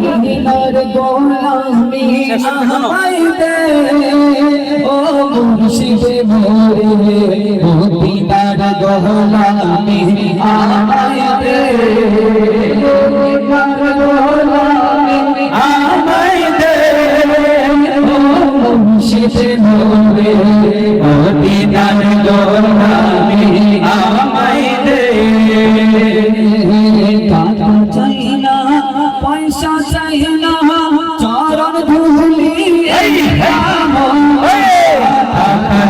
মদিনার গোলামি আমায় দে ও মুর্শিদে মোরে মদিনার গোলামি আমায় দে মদিনার গোলামি আমায় দে ও মুর্শিদে মোরে। হুসাইন চরণ ধুলি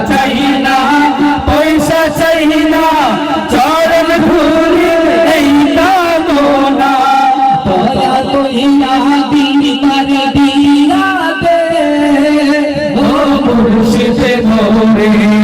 চাইনা পয়সা চাইনা চরণ ধুলি দয়া কইয়া দিদার দিয়াতে ও মুর্শিদ মোরে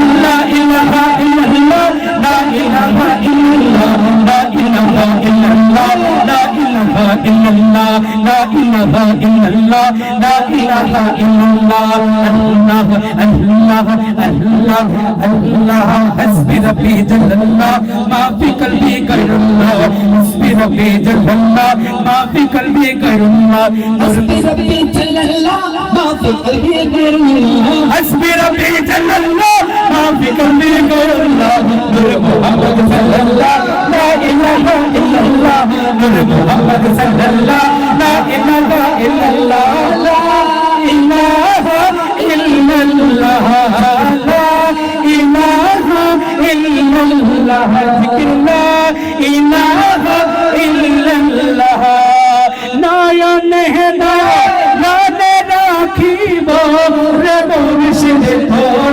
illallah la ilaha illallah la ilaha illallah allah allah allah allah hasbi rabbi jallallah ma fi qalbi ghayrullah hasbi rabbi jallallah ma fi qalbi ghayrullah hasbi rabbi jallallah ma fi qalbi ghayrullah hasbi rabbi jallallah illallah la ilaha illallah la ilaha illallah la ilaha illallah zikr la ilaha illallah নয়ন হেদা নয়ন রাখিব রে মুর্শিদ তোর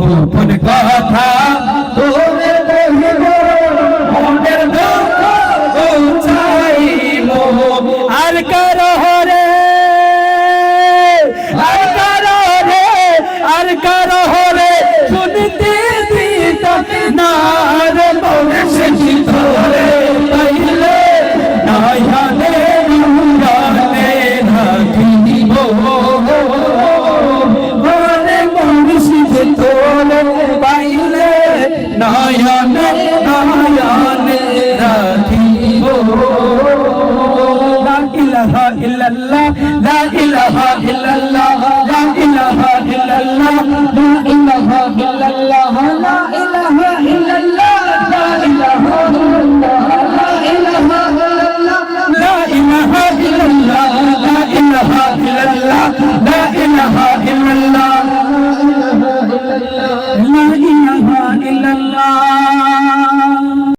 গোপন কথা নয়ন নয়ন রাখিব লা ইলাহা ইল্লাল্লাহ